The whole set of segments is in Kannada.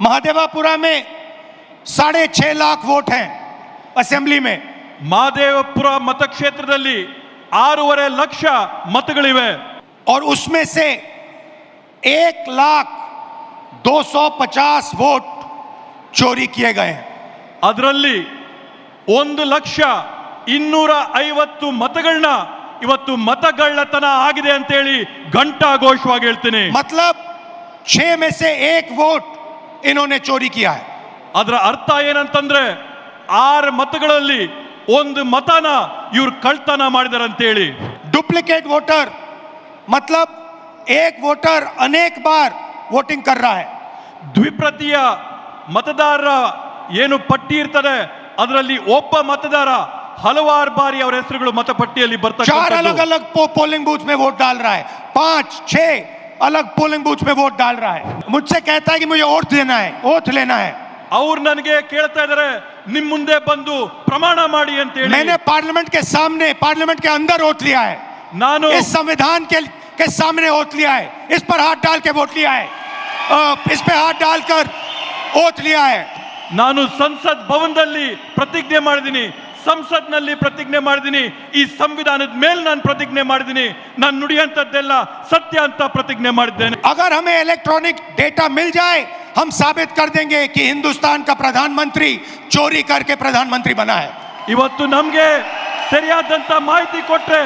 महादेवापुरा में साढ़े छह लाख वोट हैं असेंबली में ಮಹಾದೇವಪುರ ಮತಕ್ಷೇತ್ರದಲ್ಲಿ ಆರೂವರೆ ಲಕ್ಷ ಮತಗಳಿವೆ और उसमें से एक लाख दो सौ पचास वोट चोरी किए गए हैं ಅದರಲ್ಲಿ ಒಂದು ಲಕ್ಷ ಇನ್ನೂರ ಐವತ್ತು ಮತಗಳನ್ನ ಇವತ್ತು ಮತಗಳ್ಳತನ ಆಗಿದೆ ಅಂತೇಳಿ ಘಂಟಾಘೋಷವಾಗಿ ಹೇಳ್ತೀನಿ मतलब छह में से एक वोट इन्होंने चोरी किया है ಅದರ ಅರ್ಥ ಏನಂತಂದ್ರೆ ಆರು ಮತಗಳಲ್ಲಿ ಒಂದು ಮತನ ಇವ್ರು ಕಳ್ತನ ಮಾಡಿದಾರೆ ಅಂತೇಳಿ डुप्लीकेट वोटर मतलब एक वोटर अनेक बार वोटिंग कर रहा है ದ್ವಿಪ್ರತಿಯ ಮತದಾರರ ಏನು ಪಟ್ಟಿ ಇರ್ತದೆ ಅದರಲ್ಲಿ ಒಬ್ಬ ಮತದಾರ ಹಲವಾರು ಬಾರಿ ಅವರ ಹೆಸರುಗಳು ಮತಪಟ್ಟಿಯಲ್ಲಿ चार अलग ಬರ್ತಕ್ಕಂಥದ್ದು अलग पो, पोलिंग बूथ में वोट डाल रहा है पांच छह अलग पोलिंग बूथ में वोट डाल रहा है मुझसे कहता है कि मुझे वोट देना है वोट लेना है ಅವ್ರು ನನಗೆ ಕೇಳ್ತಾ ಇದಾರೆ ನಿಮ್ ಮುಂದೆ ಬಂದು ಪ್ರಮಾಣ ಮಾಡಿ ಅಂತ ಹೇಳಿ मैंने पार्लियामेंट के सामने पार्लियामेंट के अंदर वोट लिया है ನಾನು इस संविधान के के सामने वोट लिया है इस पर हाथ डाल के वोट लिया है अ, इस पे हाथ डालकर वोट लिया है ನಾನು ಸಂಸತ್ ಭವನದಲ್ಲಿ ಪ್ರತಿಜ್ಞೆ ಮಾಡಿದ್ದೀನಿ ಸಂಸತ್ನಲ್ಲಿ ಪ್ರತಿಜ್ಞೆ ಮಾಡಿದ್ದೀನಿ ಈ ಸಂವಿಧಾನದ ಮೇಲೆ ನಾನು ಪ್ರತಿಜ್ಞೆ ಮಾಡಿದ್ದೀನಿ ನಾನು ನುಡಿಯಂತದ್ದೆಲ್ಲ ಸತ್ಯ ಅಂತ ಪ್ರತಿಜ್ಞೆ ಮಾಡಿದ್ದೇನೆ अगर हमें इलेक्ट्रॉनिक डेटा मिल जाए हम साबित कर देंगे कि हिंदुस्तान का प्रधानमंत्री चोरी करके प्रधानमंत्री बना है ಇವತ್ತು ನಮ್ಗೆ ಸರಿಯಾದಂತ ಮಾಹಿತಿ ಕೊಟ್ರೆ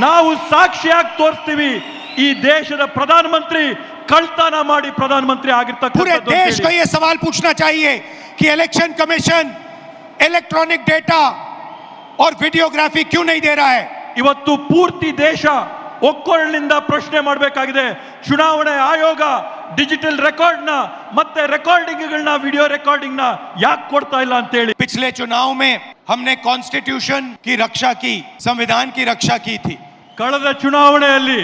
ನಾವು ಸಾಕ್ಷಿಯಾಗಿ ತೋರಿಸ್ತೀವಿ ಈ ದೇಶದ ಪ್ರಧಾನಮಂತ್ರಿ ಕಳ್ತನ ಮಾಡಿ ಪ್ರಧಾನಮಂತ್ರಿ पूरे ಆಗಿರ್ತಕ್ಕಂಥದ್ದು देश को ಅಂತೇಳಿ. यह सवाल पूछना चाहिए कि इलेक्शन कमीशन इलेक्ट्रॉनिक डेटा और वीडियोग्राफी क्यों नहीं दे रहा है ಇವತ್ತು ಪೂರ್ತಿ ದೇಶ ಒಕ್ಕೊರಳಿನಿಂದ ಪ್ರಶ್ನೆ ಮಾಡಬೇಕಾಗಿದೆ ಚುನಾವಣೆ ಆಯೋಗ ಡಿಜಿಟಲ್ ರೆಕಾರ್ಡ್ನ ಮತ್ತೆ ರೆಕಾರ್ಡಿಂಗ್ಗಳನ್ನ ವಿಡಿಯೋ ರೆಕಾರ್ಡಿಂಗ್ನ ಯಾಕೆ ಕೊಡ್ತಾ ಇಲ್ಲ ಅಂತೇಳಿ पिछले चुनाव में हमने कॉन्स्टिट्यूशन की रक्षा की संविधान की रक्षा की थी ಕಳೆದ ಚುನಾವಣೆಯಲ್ಲಿ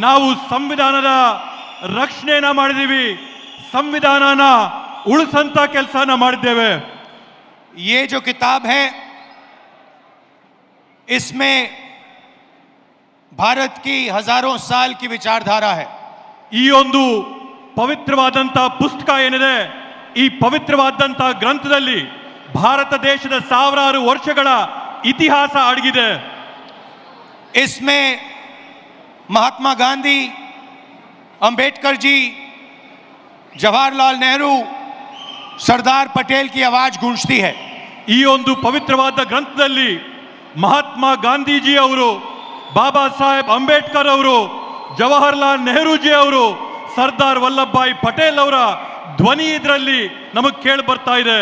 ನಾವು ಸಂವಿಧಾನದ ರಕ್ಷಣೆಯನ್ನ ಮಾಡಿದೀವಿ ಸಂವಿಧಾನನ ಉಳಿಸಂತ ಕೆಲಸನ ಮಾಡಿದ್ದೇವೆ ये जो किताब है इसमें भारत की हजारों साल की विचारधारा है ಈ ಒಂದು ಪವಿತ್ರವಾದಂಥ ಪುಸ್ತಕ ಏನಿದೆ ಈ ಪವಿತ್ರವಾದಂಥ ಗ್ರಂಥದಲ್ಲಿ ಭಾರತ ದೇಶದ ಸಾವಿರಾರು ವರ್ಷಗಳ ಇತಿಹಾಸ ಅಡಗಿದೆ इसमें महात्मा गांधी अंबेडकर जी जवाहरलाल नेहरू सरदार पटेल की आवाज गूंजती है ಈ ಒಂದು ಪವಿತ್ರವಾದ ಗ್ರಂಥದಲ್ಲಿ ಮಹಾತ್ಮ ಮಹಾತ್ಮ ಗಾಂಧೀಜಿ ಅವರು ಬಾಬಾ ಸಾಹೇಬ್ ಅಂಬೇಡ್ಕರ್ ಅವರು ಜವಾಹರ್ಲಾಲ್ ನೆಹರೂಜಿ ಅವರು ಸರ್ದಾರ್ ವಲ್ಲಭಭಾಯಿ ಪಟೇಲ್ ಅವರ ಧ್ವನಿ ಇದರಲ್ಲಿ ನಮಗೆ ಕೇಳಿ ಬರ್ತಾ ಇದೆ.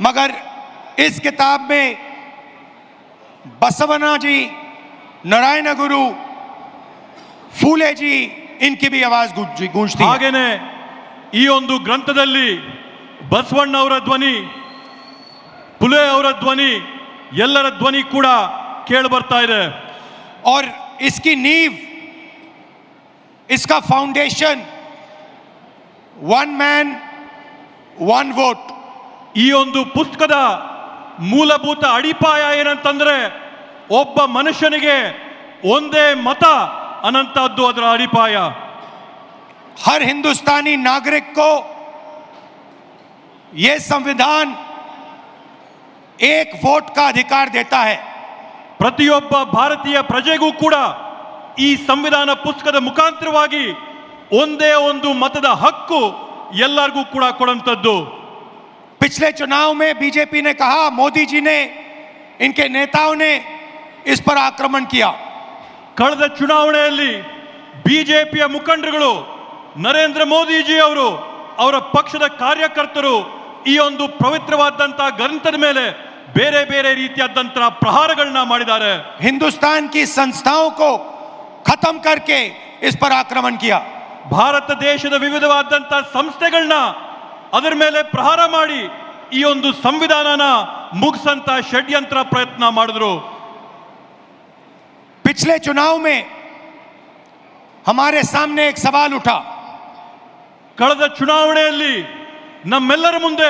ಮಗರ್ ಇಸ್ ಕಿತಾಬ್ ಮೇ ಬಸವನಾಜಿ ನಾರಾಯಣ ಗುರು ಫೂಲೆ ಜಿ ಇನ್ಕಿ ಬಿ ಆವಾಜ್ ಗೂಂಜ್ತಿ ಹಾಗೇನೆ ಈ ಒಂದು ಗ್ರಂಥದಲ್ಲಿ ಬಸವಣ್ಣ ಅವರ ಧ್ವನಿ ಪುಲೆ ಅವರ ಧ್ವನಿ ಎಲ್ಲರ ಧ್ವನಿ ಕೂಡ ಕೇಳಿ ಬರ್ತಾ ಇದೆ और इसकी नींव इसका foundation one man one vote ಈ ಒಂದು ಪುಸ್ತಕದ ಮೂಲಭೂತ ಅಡಿಪಾಯ ಏನಂತಂದ್ರೆ ಒಬ್ಬ ಮನುಷ್ಯನಿಗೆ ಒಂದೇ ಮತ ಅನ್ನಂತಹದ್ದು ಅದರ ಅಡಿಪಾಯ हर हिंदुस्तानी नागरिक को यह संविधान एक वोट का अधिकार देता है ಪ್ರತಿಯೊಬ್ಬ ಭಾರತೀಯ ಪ್ರಜೆಗೂ ಕೂಡ ಈ ಸಂವಿಧಾನ ಪುಸ್ತಕದ ಮುಖಾಂತರವಾಗಿ ಒಂದೇ ಒಂದು ಮತದ ಹಕ್ಕು ಎಲ್ಲರಿಗೂ ಕೂಡ ಕೊಡಂತದ್ದು पिछले चुनाव में बीजेपी ने कहा मोदी जी ने इनके नेताओं ने इस पर आक्रमण किया ಕಳೆದ ಚುನಾವಣೆಯಲ್ಲಿ ಬಿಜೆಪಿಯ ಮುಖಂಡರುಗಳು ನರೇಂದ್ರ ಮೋದಿಜಿ ಅವರು ಅವರ ಪಕ್ಷದ ಕಾರ್ಯಕರ್ತರು ಈ ಒಂದು ಪವಿತ್ರವಾದಂತಹ ಗ್ರಂಥದ ಮೇಲೆ ಬೇರೆ ಬೇರೆ ರೀತಿಯಾದಂತಹ ಪ್ರಹಾರಗಳನ್ನ ಮಾಡಿದ್ದಾರೆ हिंदुस्तान की संस्थाओं को खत्म करके इस पर आक्रमण किया ಭಾರತ ದೇಶದ ವಿವಿಧವಾದಂತಹ ಸಂಸ್ಥೆಗಳನ್ನ ಅದರ ಮೇಲೆ ಪ್ರಹಾರ ಮಾಡಿ ಈ ಒಂದು ಸಂವಿಧಾನನ ಮುಗಿಸಂತ ಷಡ್ಯಂತ್ರ ಪ್ರಯತ್ನ ಮಾಡಿದ್ರು पिछले चुनाव में हमारे सामने एक सवाल उठा ಕಳೆದ ಚುನಾವಣೆಯಲ್ಲಿ ನಮ್ಮೆಲ್ಲರ ಮುಂದೆ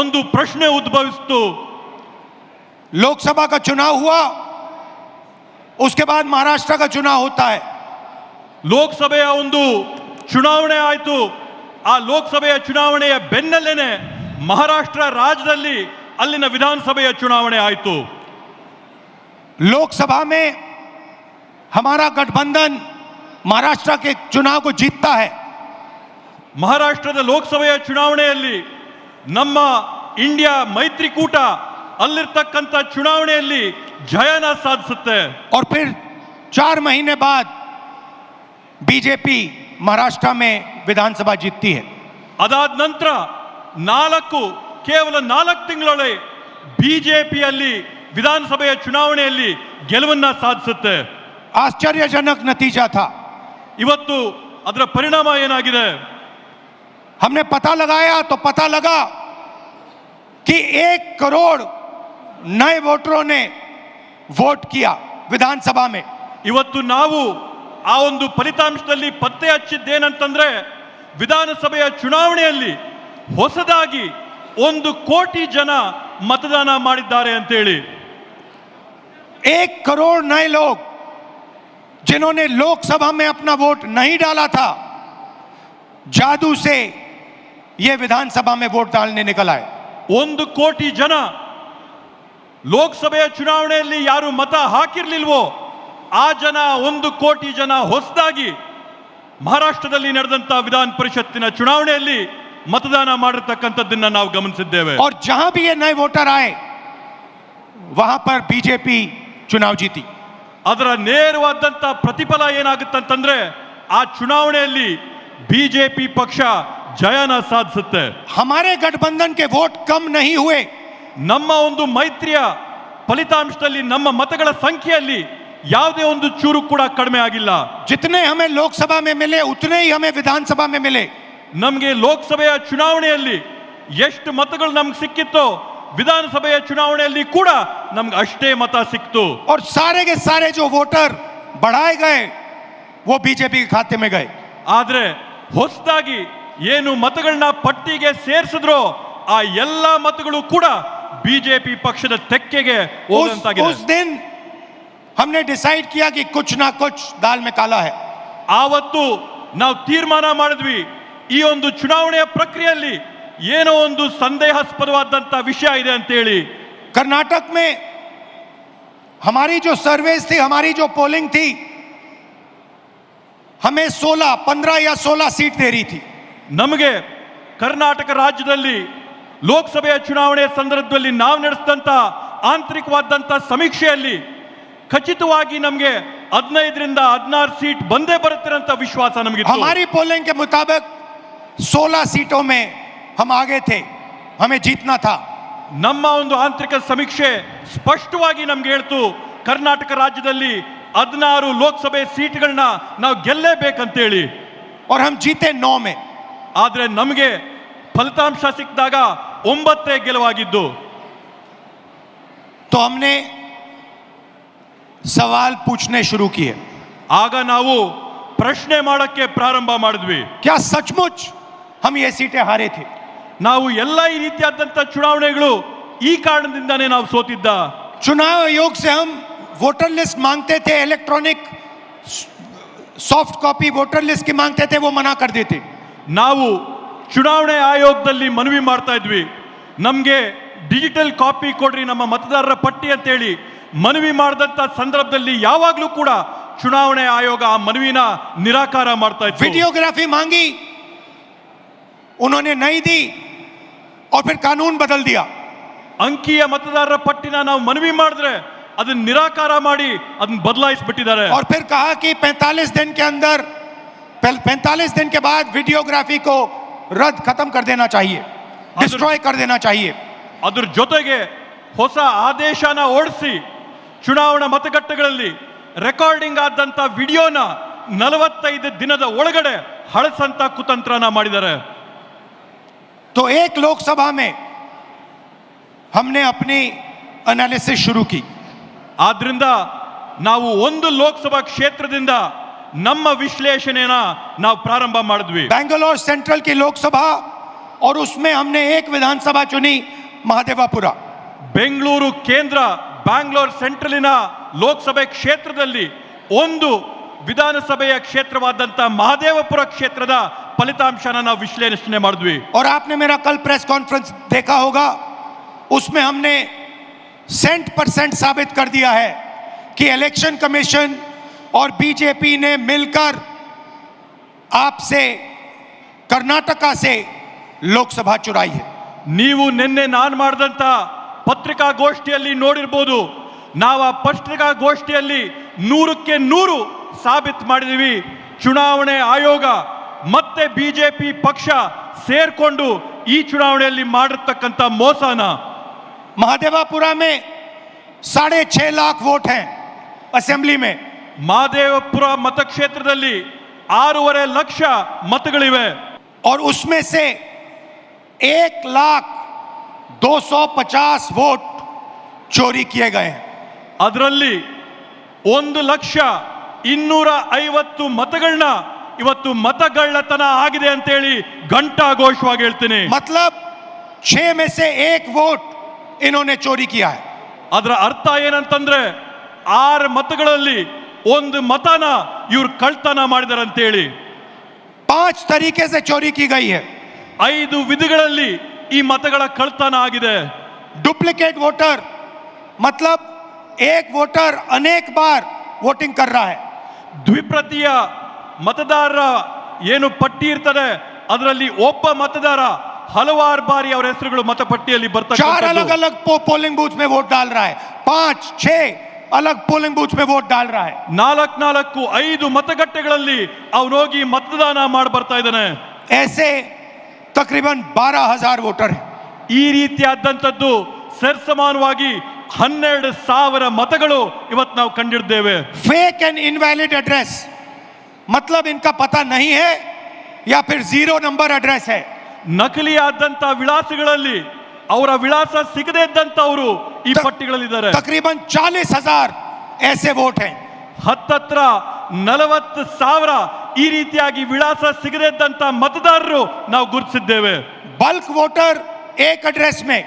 ಒಂದು ಪ್ರಶ್ನೆ ಉದ್ಭವಿಸಿತು लोकसभा का चुनाव हुआ उसके बाद महाराष्ट्र का चुनाव होता है ಲೋಕಸಭೆಯ ಒಂದು ಚುನಾವಣೆ ಆಯಿತು ಆ ಲೋಕಸಭೆಯ ಚುನಾವಣೆಯ ಬೆನ್ನಲ್ಲೇನೆ ಮಹಾರಾಷ್ಟ್ರ ರಾಜ್ಯದಲ್ಲಿ ಅಲ್ಲಿನ ವಿಧಾನಸಭೆಯ ಚುನಾವಣೆ ಆಯಿತು लोकसभा में हमारा गठबंधन महाराष्ट्र के चुनाव को जीतता है ಮಹಾರಾಷ್ಟ್ರದ ಲೋಕಸಭೆಯ ಚುನಾವಣೆಯಲ್ಲಿ ನಮ್ಮ ಇಂಡಿಯಾ ಮೈತ್ರಿಕೂಟ ಅಲ್ಲಿರ್ತಕ್ಕಂಥ ಚುನಾವಣೆಯಲ್ಲಿ ಜಯನ ಸಾಧಿಸುತ್ತೆ और फिर चार महीने बाद बीजेपी महाराष्ट्र में विधानसभा जीतती है ಅದಾದ ನಂತರ ನಾಲ್ಕು ಕೇವಲ ನಾಲ್ಕು ತಿಂಗಳೊಳಗೆ ಬಿಜೆಪಿಯಲ್ಲಿ ವಿಧಾನಸಭೆಯ ಚುನಾವಣೆಯಲ್ಲಿ ಗೆಲುವನ್ನ ಸಾಧಿಸುತ್ತೆ आश्चर्यजनक नतीजा था ಇವತ್ತು ಅದರ ಪರಿಣಾಮ ಏನಾಗಿದೆ हमने पता लगाया तो पता लगा कि एक करोड़ नए वोटरों ने वोट किया विधानसभा में ಇವತ್ತು ನಾವು ಆ ಒಂದು ಫಲಿತಾಂಶದಲ್ಲಿ ಪತ್ತೆ ಹಚ್ಚಿದ್ದೇನಂತಂದ್ರೆ ವಿಧಾನಸಭೆಯ ಚುನಾವಣೆಯಲ್ಲಿ ಹೊಸದಾಗಿ ಒಂದು ಕೋಟಿ ಜನ ಮತದಾನ ಮಾಡಿದ್ದಾರೆ ಅಂತೇಳಿ एक करोड़ नए लोग जिन्होंने लोकसभा में अपना वोट नहीं डाला था जादू से ये विधानसभा में वोट डालने निकल आए ಒಂದು ಕೋಟಿ ಜನ ಲೋಕಸಭೆಯ ಚುನಾವಣೆಯಲ್ಲಿ ಯಾರು ಮತ ಹಾಕಿರ್ಲಿಲ್ವೋ ಆ ಜನ ಒಂದು ಕೋಟಿ ಜನ ಹೊಸದಾಗಿ ಮಹಾರಾಷ್ಟ್ರದಲ್ಲಿ ನಡೆದಂತ ವಿಧಾನ ಪರಿಷತ್ತಿನ ಚುನಾವಣೆಯಲ್ಲಿ ಮತದಾನ ಮಾಡಿರ್ತಕ್ಕಂಥದ್ದನ್ನ ನಾವು ಗಮನಿಸಿದ್ದೇವೆ और जहां भी ये नए वोटर आए वहां पर बीजेपी चुनाव जीती ಅದರ ನೇರವಾದಂತ ಪ್ರತಿಫಲ ಏನಾಗುತ್ತಂತಂದ್ರೆ ಆ ಚುನಾವಣೆಯಲ್ಲಿ ಬಿಜೆಪಿ ಪಕ್ಷ ಜಯನ ಸಾಧಿಸುತ್ತೆ हमारे गठबंधन के वोट कम नहीं हुए ನಮ್ಮ ಒಂದು ಮೈತ್ರಿಯ ಫಲಿತಾಂಶದಲ್ಲಿ ನಮ್ಮ ಮತಗಳ ಸಂಖ್ಯೆಯಲ್ಲಿ ಯಾವುದೇ ಒಂದು ಚೂರು ಕೂಡ ಕಡಿಮೆ ಆಗಿಲ್ಲ जितने हमें लोकसभा में मिले उतने ही हमें विधानसभा में मिले ನಮಗೆ ಲೋಕಸಭೆಯ ಚುನಾವಣೆಯಲ್ಲಿ ಎಷ್ಟು ಮತಗಳು ನಮ್ಗೆ ಸಿಕ್ಕಿತ್ತೋ ವಿಧಾನಸಭೆಯ ಚುನಾವಣೆಯಲ್ಲಿ ಕೂಡ ನಮ್ಗೆ ಅಷ್ಟೇ ಮತ ಸಿಕ್ತು और सारे के सारे जो वोटर बढ़ाए गए वो बीजेपी के खाते में गए ಆದ್ರೆ ಹೊಸದಾಗಿ ಏನು ಮತಗಳನ್ನ ಪಟ್ಟಿಗೆ ಸೇರಿಸಿದ್ರೋ ಆ ಎಲ್ಲ ಮತಗಳು ಕೂಡ ಬಿಜೆಪಿ ಪಕ್ಷದ ತೆಕ್ಕೆಗೆ उस, ಹೋದಂತಾಗಿದೆ उस दिन हमने डिसाइड किया कि कुछ ना कुछ दाल में काला है ಆವತ್ತು ನಾವು ತೀರ್ಮಾನ ಮಾಡಿದ್ವಿ ಈ ಒಂದು ಚುನಾವಣೆಯ ಪ್ರಕ್ರಿಯೆಯಲ್ಲಿ ಏನೋ ಒಂದು ಸಂದೇಹಾಸ್ಪದವಾದಂತ ವಿಷಯ ಇದೆ ಅಂತೇಳಿ कर्नाटक में हमारी जो सर्वेस थी हमारी जो पोलिंग थी हमें 16 15 या 16 सीट दे रही थी ನಮಗೆ ಕರ್ನಾಟಕ ರಾಜ್ಯದಲ್ಲಿ ಲೋಕಸಭೆಯ ಚುನಾವಣೆ ಸಂದರ್ಭದಲ್ಲಿ ನಾವು ನಡೆಸಿದಂಥ ಆಂತರಿಕವಾದಂಥ ಸಮೀಕ್ಷೆಯಲ್ಲಿ ಖಚಿತವಾಗಿ ನಮಗೆ ಹದಿನೈದರಿಂದ ಹದಿನಾರು ಸೀಟ್ ಬಂದೇ ಬರುತ್ತಿರಂತ ವಿಶ್ವಾಸ ನಮಗೆ ಹಮಾರಿ ಪೋಲಿಂಗ್ ಮುತಾಬಕ್ ಸೋಲಾ ಸೀಟೋ ಮೇ ಹಮ್ ಆಗೇ ಥೆ ಹಮೆ ಜೀತ್ನಾ ಥಾ. ನಮ್ಮ ಒಂದು ಆಂತರಿಕ ಸಮೀಕ್ಷೆ ಸ್ಪಷ್ಟವಾಗಿ ನಮ್ಗೆ ಹೇಳ್ತು ಕರ್ನಾಟಕ ರಾಜ್ಯದಲ್ಲಿ ಹದಿನಾರು ಲೋಕಸಭೆ ಸೀಟ್ಗಳನ್ನ ನಾವು ಗೆಲ್ಲೇಬೇಕಂತೇಳಿ. ಅವ್ರ ಹಮ್ ಜೀತೆ ನೋಮೆ ಆದರೆ ನಮಗೆ ಫಲಿತಾಂಶ ಸಿಕ್ಕಿದಾಗ ಒಂಬತ್ತೇ ಗೆಲುವಾಗಿದ್ದು तो हमने सवाल पूछने शुरू किए ಆಗ ನಾವು ಪ್ರಶ್ನೆ ಮಾಡಕ್ಕೆ ಪ್ರಾರಂಭ ಮಾಡಿದ್ವಿ क्या सचमुच हम ये सीटें हारे थे ನಾವು ಎಲ್ಲ ಈ ರೀತಿಯಾದಂಥ ಚುನಾವಣೆಗಳು ಈ ಕಾರಣದಿಂದಾನೇ ನಾವು ಸೋತಿದ್ದ चुनाव आयोग से हम वोटर लिस्ट मांगते थे electronic soft copy voter list की मांगते थे वो मना कर देते ನಾವು ಚುನಾವಣೆ ಆಯೋಗದಲ್ಲಿ ಮನವಿ ಮಾಡ್ತಾ ಇದ್ವಿ ನಮಗೆ ಡಿಜಿಟಲ್ ಕಾಪಿ ಕೊಡ್ರಿ ನಮ್ಮ ಮತದಾರರ ಪಟ್ಟಿ ಅಂತೇಳಿ ಮನವಿ ಮಾಡಿದಂಥ ಸಂದರ್ಭದಲ್ಲಿ ಯಾವಾಗಲೂ ಕೂಡ ಚುನಾವಣೆ ಆಯೋಗ ಆ ಮನವಿನ ನಿರಾಕಾರ ಮಾಡ್ತಾ ಇತ್ತು वीडियोग्राफी मांगी उन्होंने नहीं दी और फिर कानून बदल दिया ಅಂಕಿಯ ಮತದಾರರ ಪಟ್ಟಿನ ನಾವು ಮನವಿ ಮಾಡಿದ್ರೆ ಅದನ್ನ ನಿರಾಕಾರ ಮಾಡಿ ಅದನ್ನ ಬದಲಾಯಿಸ್ಬಿಟ್ಟಿದ್ದಾರೆ और फिर कहा कि 45 दिन के अंदर 45 दिन के बाद वीडियोग्राफी को रद्द खत्म कर देना चाहिए डिस्ट्रॉय कर देना चाहिए ಅದ್ರ ಜೊತೆಗೆ ಹೊಸ ಆದೇಶನ ಓಡಿಸಿ ಚುನಾವಣಾ ಮತಗಟ್ಟೆಗಳಲ್ಲಿ ರೆಕಾರ್ಡಿಂಗ್ ಆದಂತ ವಿಡಿಯೋನ ನಲವತ್ತೈದು ದಿನದ ಒಳಗಡೆ ಹಳಸಂತ ಕುತಂತ್ರನ ಮಾಡಿದ್ದಾರೆ तो एक लोकसभा में हमने अपनी एनालिसिस शुरू की ಆದ್ರಿಂದ ನಾವು ಒಂದು ಲೋಕಸಭಾ ಕ್ಷೇತ್ರದಿಂದ ನಮ್ಮ ವಿಶ್ಲೇಷಣೆನ ನಾವು ಪ್ರಾರಂಭ ಮಾಡಿದ್ವಿ बैंगलोर सेंट्रल की लोकसभा और उसमें हमने एक विधानसभा चुनी महादेवापुरा ಬೆಂಗಳೂರು ಕೇಂದ್ರ ಬ್ಯಾಂಗ್ಳೂರ್ ಸೆಂಟ್ರಲಿನ ಲೋಕಸಭೆ ಕ್ಷೇತ್ರದಲ್ಲಿ ಒಂದು ವಿಧಾನಸಭೆಯ ಕ್ಷೇತ್ರವಾದಂತ ಮಹದೇವಪುರ ಕ್ಷೇತ್ರದ ಫಲಿತಾಂಶನ ನಾವು ವಿಶ್ಲೇಷಣೆ ಮಾಡಿದ್ವಿ और आपने मेरा कल प्रेस कॉन्फ्रेंस देखा होगा उसमें हमने सेंट परसेंट साबित कर दिया है कि इलेक्शन कमीशन और बीजेपी ने मिलकर आपसे कर्नाटका से लोकसभा चुराई है ನೀವು ನಿನ್ನೆ ನಾನು ಮಾಡಿದಂತ ಪತ್ರಿಕಾಗೋಷ್ಠಿಯಲ್ಲಿ ನೋಡಿರ್ಬೋದು ನಾವು ಆ ಪತ್ರಿಕಾಗೋಷ್ಠಿಯಲ್ಲಿ ನೂರಕ್ಕೆ ನೂರು ಸಾಬೀತು ಮಾಡಿದೀವಿ ಚುನಾವಣೆ ಆಯೋಗ ಮತ್ತೆ ಬಿಜೆಪಿ ಪಕ್ಷ ಸೇರ್ಕೊಂಡು ಈ ಚುನಾವಣೆಯಲ್ಲಿ ಮಾಡಿರ್ತಕ್ಕಂಥ ಮೋಸನ महादेवापुरा में साढ़े छह लाख वोट हैं असेंबली में ಮಹದೇವಪುರ ಮತಕ್ಷೇತ್ರದಲ್ಲಿ ಆರೂವರೆ ಲಕ್ಷ ಮತಗಳಿವೆ और उसमें से एक लाख दो सौ पचास वोट चोरी किए गए हैं ಅದರಲ್ಲಿ ಒಂದು ಲಕ್ಷ ಇನ್ನೂರ ಐವತ್ತು ಮತಗಳನ್ನ ಇವತ್ತು ಮತಗಳ್ಳತನ ಆಗಿದೆ ಅಂತೇಳಿ ಘಂಟಾಘೋಷವಾಗಿ ಹೇಳ್ತೀನಿ मतलब छह में से एक वोट इन्होंने चोरी किया है ಅದರ ಅರ್ಥ ಏನಂತಂದ್ರೆ ಆರು ಮತಗಳಲ್ಲಿ ಒಂದು ಮತನ ಇವ್ರು ಕಳ್ತನ ಮಾಡಿದ್ರ ಅಂತ ಹೇಳಿ ಪಾಂಚ್ ತರೀಕೆ ಸೆ ಚೋರಿ ಕಿ ಗೈ ಹೈ ಐದು ವಿಧಗಳಲ್ಲಿ ಈ ಮತಗಳ ಕಳ್ತನ ಆಗಿದೆ. ಡುಪ್ಲಿಕೇಟ್ ವೋಟರ್ ಮತ್ಲಬ್ ಏಕ್ ವೋಟರ್ ಅನೇಕ ಬಾರ್ ವೋಟಿಂಗ್ ಕರ್ ರಹಾ ಹೈ ದ್ವಿಪ್ರತಿಯ ಮತದಾರರ ಏನು ಪಟ್ಟಿ ಇರ್ತದೆ ಅದರಲ್ಲಿ ಒಬ್ಬ ಮತದಾರ ಹಲವಾರು ಬಾರಿ ಅವರ ಹೆಸರುಗಳು ಮತಪಟ್ಟಿಯಲ್ಲಿ ಬರ್ತಾರೆ ಚಾರ್ ಅಲಗ್ ಅಲಗ್ ಪೋಲಿಂಗ್ ಬೂತ್ ಮೇ ವೋಟ್ ಡಾಲ್ ರಹಾ ಹೈ ಪಾಂಚ್ ಛೇ छह अलग पोलिंग बूथ में वोट डाल रहा है ನಾಲ್ಕು ನಾಲ್ಕು ಐದು ಮತಗಟ್ಟೆಗಳಲ್ಲಿ ಅವನೋಗಿ ಮತದಾನ ಮಾಡಿ ಬರ್ತಾ ಇದ್ದಾನೆ ऐसे तकरीबन बारह हजार वोटर हैं ಈ ರೀತಿಯಾದಂಥದ್ದು ಸರ್ಸಮಾನವಾಗಿ ಹನ್ನೆರಡು ಸಾವಿರ ಮತಗಳು ಇವತ್ತು ನಾವು ಕಂಡಿದ್ದೇವೆ फेक एंड इनवैलिड एड्रेस मतलब इनका पता नहीं है या फिर जीरो नंबर एड्रेस है ನಕಲಿಯಾದಂತ ವಿಳಾಸಗಳಲ್ಲಿ ಅವರ ವಿಳಾಸ ಸಿಗದೇ ಇದ್ದಂತವರು ಈ ತ- ಪಟ್ಟಿಗಳಲ್ಲಿದ್ದಾರೆ तकरीबन चालीस हजार ऐसे वोट हैं ಹತ್ತತ್ರ ನಲವತ್ತು ಸಾವಿರ ಈ ರೀತಿಯಾಗಿ ವಿಳಾಸ ಸಿಗದೇ ಇದ್ದಂತ ಮತದಾರರು ನಾವು ಗುರುತಿಸಿದ್ದೇವೆ बल्क वोटर एक एड्रेस में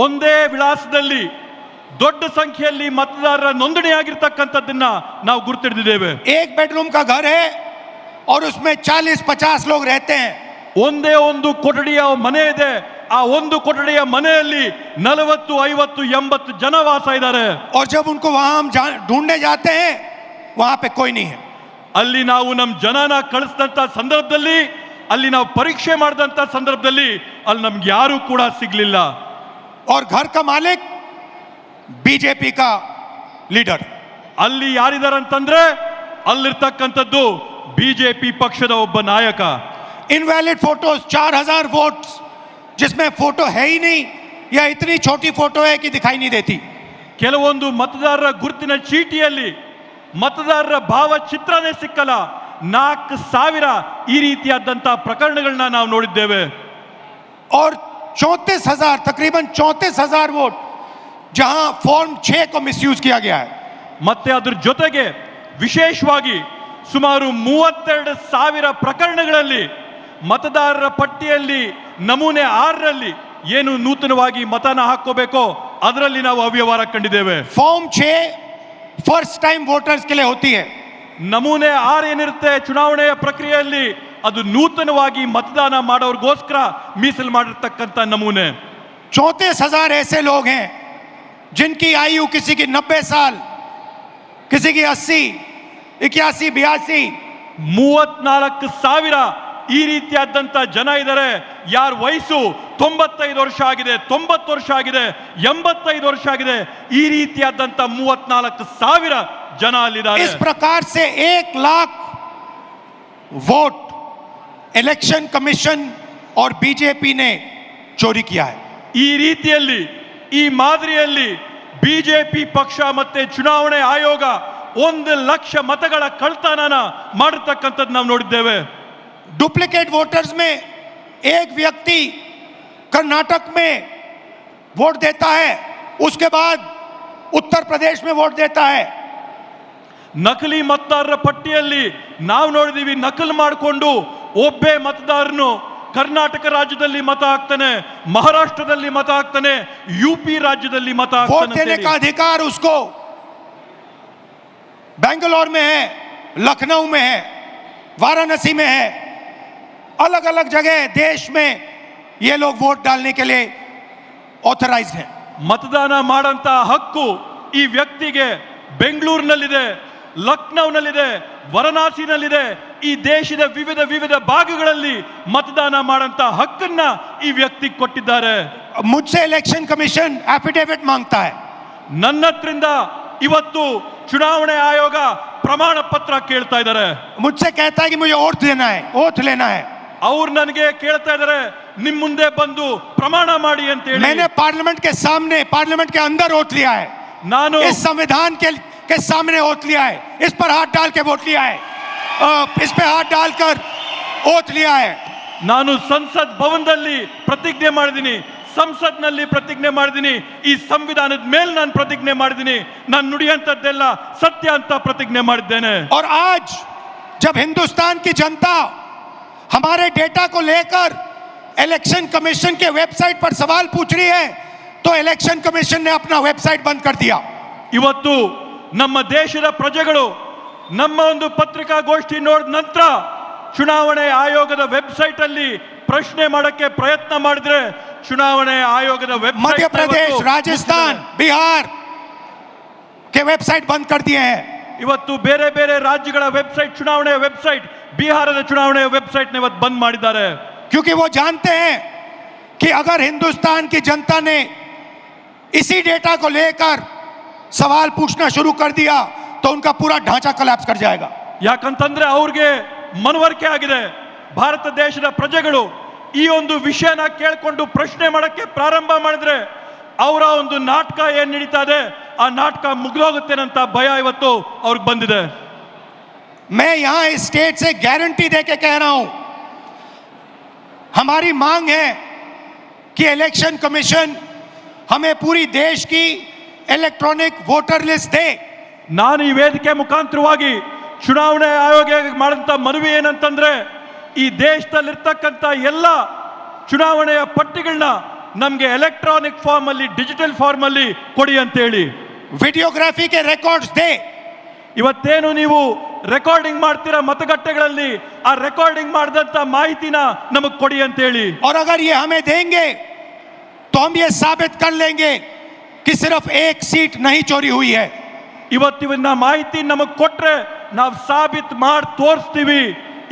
ಒಂದೇ ವಿಳಾಸದಲ್ಲಿ ದೊಡ್ಡ ಸಂಖ್ಯೆಯಲ್ಲಿ ಮತದಾರರ ನೋಂದಣಿ ಆಗಿರ್ತಕ್ಕಂಥದ್ದನ್ನ ನಾವು ಗುರುತಿಡಿದ್ದೇವೆ एक बेडरूम का घर है और उसमें 40 50 लोग रहते हैं ಒಂದೇ ಒಂದು ಕೊಠಡಿಯ ಮನೆ ಇದೆ ಆ ಒಂದು ಕೊಠಡಿಯ ಮನೆಯಲ್ಲಿ ನಲವತ್ತು ಐವತ್ತು ಎಂಬತ್ತು ಜನ ವಾಸ ಇದ್ದಾರೆ और जब उनको वहां हम जा- ढूंढने जाते हैं वहां पे कोई नहीं है ಅಲ್ಲಿ ನಾವು ನಮ್ಮ ಜನನ ಕಳಿಸಿದಂತ ಸಂದರ್ಭದಲ್ಲಿ ಅಲ್ಲಿ ನಾವು ಪರೀಕ್ಷೆ ಮಾಡಿದಂತ ಸಂದರ್ಭದಲ್ಲಿ ಅಲ್ಲಿ ನಮ್ಗೆ ಯಾರು ಕೂಡ ಸಿಗ್ಲಿಲ್ಲ और घर का मालिक बीजेपी का लीडर ಅಲ್ಲಿ ಯಾರಿದ್ದಾರೆ ಅಂತಂದ್ರೆ ಅಲ್ಲಿರ್ತಕ್ಕಂಥದ್ದು ಬಿಜೆಪಿ ಪಕ್ಷದ ಒಬ್ಬ ನಾಯಕ इनवैलिड फोटोज 4000 वोट्स जिसमें फोटो है ही नहीं या इतनी छोटी फोटो है कि दिखाई नहीं देती ಕೆಲವೊಂದು ಮತದಾರರ ಗುರುತಿನ ಚೀಟಿಯಲ್ಲಿ ಮತದಾರರ ಭಾವಚಿತ್ರನೇ ಸಿಕ್ಕಲ್ಲ ನಾಲ್ಕು ಸಾವಿರ ಈ ರೀತಿಯಾದಂತಹ ಪ್ರಕರಣಗಳನ್ನ ನಾವು ನೋಡಿದ್ದೇವೆ और चौंतीस हजार तकरीबन चौंतीस हजार वोट जहां फॉर्म छह को मिसयूज किया गया है ಮತ್ತೆ ಅದ್ರ ಜೊತೆಗೆ ವಿಶೇಷವಾಗಿ ಸುಮಾರು ಮೂವತ್ತೆರಡು ಸಾವಿರ ಪ್ರಕರಣಗಳಲ್ಲಿ ಮತದಾರರ ಪಟ್ಟಿಯಲ್ಲಿ ನಮೂನೆ ಆರರಲ್ಲಿ ಏನು ನೂತನವಾಗಿ ಮತನ ಹಾಕೋಬೇಕೋ ಅದರಲ್ಲಿ ನಾವು ಅವ್ಯವಹಾರ ಕಂಡಿದ್ದೇವೆ फॉर्म छह फर्स्ट टाइम वोटर्स के लिए होती है ನಮೂನೆ ಆರ್ ಏನಿರುತ್ತೆ ಚುನಾವಣೆಯ ಪ್ರಕ್ರಿಯೆಯಲ್ಲಿ ಅದು ನೂತನವಾಗಿ ಮತದಾನ ಮಾಡೋರ್ಗೋಸ್ಕರ ಮೀಸಲು ಮಾಡಿರ್ತಕ್ಕಂಥ ನಮೂನೆ चौंतीस हजार ऐसे लोग हैं जिनकी आयु किसी की नब्बे साल किसी की अस्सी इक्यासी बयासी ಮೂವತ್ನಾಲ್ಕು ಸಾವಿರ ಈ ರೀತಿಯಾದಂತ ಜನ ಇದ್ದಾರೆ ಯಾರ ವಯಸ್ಸು ತೊಂಬತ್ತೈದು ವರ್ಷ ಆಗಿದೆ ತೊಂಬತ್ತು ವರ್ಷ ಆಗಿದೆ ಎಂಬತ್ತೈದು ವರ್ಷ ಆಗಿದೆ ಈ ರೀತಿಯಾದಂತ ಮೂವತ್ನಾಲ್ಕು ಸಾವಿರ ಜನ ಅಲ್ಲಿದ್ದಾರೆ इस प्रकार से एक लाख वोट इलेक्शन कमीशन और बीजेपी ने चोरी किया है ಈ ರೀತಿಯಲ್ಲಿ ಈ ಮಾದರಿಯಲ್ಲಿ ಬಿಜೆಪಿ ಪಕ್ಷ ಮತ್ತೆ ಚುನಾವಣೆ ಆಯೋಗ ಒಂದು ಲಕ್ಷ ಮತಗಳ ಕಳ್ತನನ ಮಾಡಿರ್ತಕ್ಕಂಥದ್ದು ನಾವು ನೋಡಿದ್ದೇವೆ डुप्लीकेट वोटर्स में एक व्यक्ति कर्नाटक में वोट देता है उसके बाद उत्तर प्रदेश में वोट देता है ನಕಲಿ ಮತದಾರರ ಪಟ್ಟಿಯಲ್ಲಿ ನಾವು ನೋಡಿದೀವಿ ನಕಲು ಮಾಡಿಕೊಂಡು ಒಬ್ಬೇ ಮತದಾರನು ಕರ್ನಾಟಕ ರಾಜ್ಯದಲ್ಲಿ ಮತ ಹಾಕ್ತಾನೆ ಮಹಾರಾಷ್ಟ್ರದಲ್ಲಿ ಮತ ಹಾಕ್ತಾನೆ ಯು ಪಿ ರಾಜ್ಯದಲ್ಲಿ ಮತ वोट ಹಾಕ್ತಾನೆ देने ಅಂತೇಳಿ. का अधिकार उसको बेंगलोर में है लखनऊ में है वाराणसी में है अलग अलग जगह देश में ये लोग वोट डालने के लिए ऑथराइज्ड हैं ಮತದಾನ ಮಾಡಂತ ಹಕ್ಕು ಈ ವ್ಯಕ್ತಿಗೆ ಬೆಂಗಳೂರಿನಲ್ಲಿದೆ ಲಕ್ನೌನಲ್ಲಿದೆ ವಾರಣಾಸಿನಲ್ಲಿದೆ ಈ ದೇಶದ ವಿವಿಧ ವಿವಿಧ ಭಾಗಗಳಲ್ಲಿ ಮತದಾನ ಮಾಡಂತ ಹಕ್ಕನ್ನ ಈ ವ್ಯಕ್ತಿ ಕೊಟ್ಟಿದ್ದಾರೆ मुझसे इलेक्शन कमीशन एफिडेविट मांगता है ನನ್ನ ಹತ್ರಿಂದ ಇವತ್ತು ಚುನಾವಣೆ ಆಯೋಗ ಪ್ರಮಾಣ ಪತ್ರ ಕೇಳ್ತಾ ಇದ್ದಾರೆ मुझसे कहता है कि मुझे ओथ देना है ओथ लेना है ಅವ್ರು ನನಗೆ ಕೇಳ್ತಾ ಇದ್ದಾರೆ ನಿಮ್ ಮುಂದೆ ಬಂದು ಪ್ರಮಾಣ ಮಾಡಿ ಅಂತ ಹೇಳಿ मैंने पार्लियामेंट के सामने पार्लियामेंट के अंदर ओथ लिया है ನಾನು इस संविधान के के सामने ओथ लिया है इस पर हाथ डाल के वोट लिया है अ, इस पे हाथ डालकर ओथ लिया है ನಾನು ಸಂಸತ್ ಭವನದಲ್ಲಿ ಪ್ರತಿಜ್ಞೆ ಮಾಡಿದ್ದೀನಿ ಸಂಸತ್ನಲ್ಲಿ ಪ್ರತಿಜ್ಞೆ ಮಾಡಿದ್ದೀನಿ ಈ ಸಂವಿಧಾನದ ಮೇಲೆ ನಾನು ಪ್ರತಿಜ್ಞೆ ಮಾಡಿದ್ದೀನಿ ನಾನು ನುಡಿಯಂತದ್ದೆಲ್ಲ ಸತ್ಯ ಅಂತ ಪ್ರತಿಜ್ಞೆ ಮಾಡಿದ್ದೇನೆ और आज जब हिंदुस्तान की जनता हमारे डेटा को लेकर इलेक्शन कमीशन के वेबसाइट पर सवाल पूछ रही है तो इलेक्शन कमीशन ने अपना वेबसाइट बंद कर दिया ಇವತ್ತು ನಮ್ಮ ದೇಶದ ಪ್ರಜೆಗಳು ನಮ್ಮ ಒಂದು ಪತ್ರಿಕಾಗೋಷ್ಠಿ ನೋಡಿದ ನಂತರ ಚುನಾವಣೆ ಆಯೋಗದ ವೆಬ್ಸೈಟ್ ಅಲ್ಲಿ ಪ್ರಶ್ನೆ ಮಾಡಕ್ಕೆ ಪ್ರಯತ್ನ ಮಾಡಿದ್ರೆ ಚುನಾವಣೆ ಆಯೋಗದ ವೆಬ್ಸೈಟ್ मध्य प्रदेश राजस्थान बिहार के वेबसाइट बंद कर दिए हैं ಇವತ್ತು ಬೇರೆ ಬೇರೆ ರಾಜ್ಯಗಳ ವೆಬ್ಸೈಟ್ ಚುನಾವಣೆಯ ವೆಬ್ಸೈಟ್ ಬಿಹಾರದ ಚುನಾವಣೆಯ ವೆಬ್ಸೈಟ್ ಇವತ್ತು ಬಂದ್ ಮಾಡಿದ್ದಾರೆ क्योंकि वो जानते हैं कि अगर हिंदुस्तान की जनता ने इसी डेटा को लेकर सवाल पूछना शुरू कर दिया तो उनका पूरा ढांचा कलैप्स कर जाएगा ಯಾಕಂತಂದ್ರೆ ಅವ್ರಿಗೆ ಮನವರಿಕೆ ಆಗಿದೆ ಭಾರತ ದೇಶದ ಪ್ರಜೆಗಳು ಈ ಒಂದು ವಿಷಯನ ಕೇಳ್ಕೊಂಡು ಪ್ರಶ್ನೆ ಮಾಡಕ್ಕೆ ಪ್ರಾರಂಭ ಮಾಡಿದ್ರೆ ಅವರ ಒಂದು ನಾಟಕ ಏನ್ ನಡೀತಾ ಇದೆ ಆ ನಾಟಕ ಮುಗ್ದೋಗುತ್ತೇನಂತ ಭಯ ಇವತ್ತು ಅವ್ರಿಗೆ ಬಂದಿದೆ मैं यहां इस स्टेट से गारंटी दे के कह रहा हूं हमारी मांग है कि इलेक्शन कमीशन हमें पूरी देश की इलेक्ट्रॉनिक वोटर लिस्ट दे ನಾನು ಈ ವೇದಿಕೆ ಮುಖಾಂತರವಾಗಿ ಚುನಾವಣೆ ಆಯೋಗ ಮಾಡಿದಂತ ಮನವಿ ಏನಂತಂದ್ರೆ ಈ ದೇಶದಲ್ಲಿರ್ತಕ್ಕಂಥ ಎಲ್ಲ ಚುನಾವಣೆಯ ಪಟ್ಟಿಗಳನ್ನ ನಮಗೆ ಎಲೆಕ್ಟ್ರಾನಿಕ್ ಫಾರ್ಮ್ ಅಲ್ಲಿ ಡಿಜಿಟಲ್ ಫಾರ್ಮ್ ಅಲ್ಲಿ ಕೊಡಿ ಅಂತ ಹೇಳಿ वीडियोग्राफी के रिकॉर्ड्स दे ಇವತ್ತೇನು ನೀವು ರೆಕಾರ್ಡಿಂಗ್ ಮಾಡ್ತೀರಾ ಮತಗಟ್ಟೆಗಳಲ್ಲಿ ಆ ರೆಕಾರ್ಡಿಂಗ್ ಮಾಡಿದಂತ ಮಾಹಿತಿನ ನಮಗ್ ಕೊಡಿ ಅಂತ ಹೇಳಿ और अगर ये हमें देंगे तो हम ये साबित कर लेंगे कि सिर्फ एक सीट नहीं चोरी हुई है ಇವತ್ತಿನ ಮಾಹಿತಿ ನಮಗ್ ಕೊಟ್ರೆ ನಾವು ಸಾಬೀತ್ ಮಾಡಿ ತೋರಿಸ್ತೀವಿ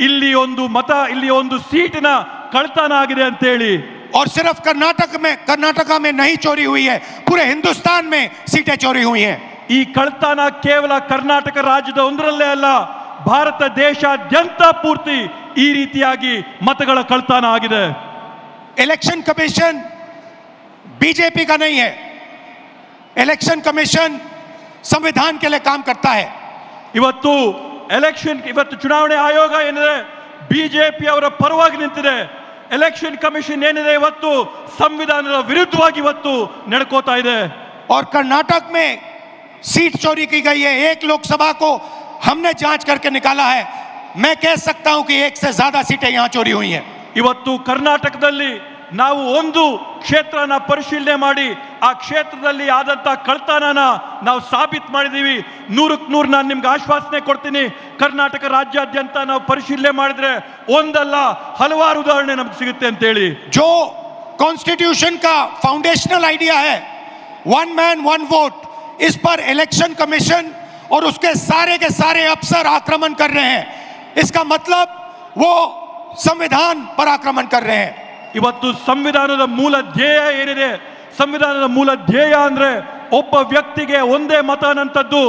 ಇಲ್ಲಿ ಒಂದು ಮತ ಇಲ್ಲಿ ಒಂದು ಸೀಟಿನ ಕಳ್ತನ ಆಗಿದೆ ಅಂತ ಹೇಳಿ और सिर्फ कर्नाटक में कर्नाटका में नहीं चोरी हुई है पूरे हिंदुस्तान में सीटें चोरी हुई हैं ಈ ಕಳ್ತನ ಕೇವಲ ಕರ್ನಾಟಕ ರಾಜ್ಯದ ಒಂದರಲ್ಲೇ ಅಲ್ಲ ಭಾರತ ದೇಶಾದ್ಯಂತ ಪೂರ್ತಿ ಈ ರೀತಿಯಾಗಿ ಮತಗಳ ಕಳ್ತನ ಆಗಿದೆ इलेक्शन कमीशन बीजेपी का नहीं है इलेक्शन कमीशन संविधान के लिए काम करता है ಇವತ್ತು ಎಲೆಕ್ಷನ್ ಇವತ್ತು ಚುನಾವಣೆ ಆಯೋಗ ಏನಿದೆ ಬಿಜೆಪಿ ಅವರ ಪರವಾಗಿ ನಿಂತಿದೆ ಎಲೆಕ್ಷನ್ ಕಮಿಷನ್ ಏನಿದೆ ಇವತ್ತು ಸಂವಿಧಾನದ ವಿರುದ್ಧವಾಗಿ ಇವತ್ತು ನಡ್ಕೋತಾ ಇದೆ और कर्नाटक में सीट चोरी की गई है एक लोकसभा को हमने जांच करके निकाला है मैं कह सकता हूं कि एक से ज्यादा सीटें यहां चोरी हुई हैं ಇವತ್ತು ಕರ್ನಾಟಕದಲ್ಲಿ ನಾವು ಒಂದು ಕ್ಷೇತ್ರನ ಪರಿಶೀಲನೆ ಮಾಡಿ ಆ ಕ್ಷೇತ್ರದಲ್ಲಿ ಆದಂತ ಕಳ್ತನನ ನಾವು ಸಾಬೀತು ಮಾಡಿದೀವಿ ನೂರಕ್ಕೆ ನೂರು ನಾನು ನಿಮ್ಗೆ ಆಶ್ವಾಸನೆ ಕೊಡ್ತೀನಿ ಕರ್ನಾಟಕ ರಾಜ್ಯಾದ್ಯಂತ ನಾವು ಪರಿಶೀಲನೆ ಮಾಡಿದ್ರೆ ಒಂದಲ್ಲ ಹಲವಾರು ಉದಾಹರಣೆ ನಮ್ಗೆ ಸಿಗುತ್ತೆ ಅಂತೇಳಿ जो कॉन्स्टिट्यूशन का फाउंडेशनल आइडिया है वन मैन वन वोट इस पर इलेक्शन कमीशन और उसके सारे के सारे अफसर आक्रमण कर रहे हैं इसका मतलब वो संविधान पर आक्रमण कर रहे हैं ಇವತ್ತು ಸಂವಿಧಾನದ ಮೂಲ ಧ್ಯೇಯ ಏನಿದೆ ಸಂವಿಧಾನದ ಮೂಲ ಧ್ಯೇಯ ಅಂದ್ರೆ ಒಬ್ಬ ವ್ಯಕ್ತಿಗೆ ಒಂದೇ ಮತ ಅನ್ನಂಥದ್ದು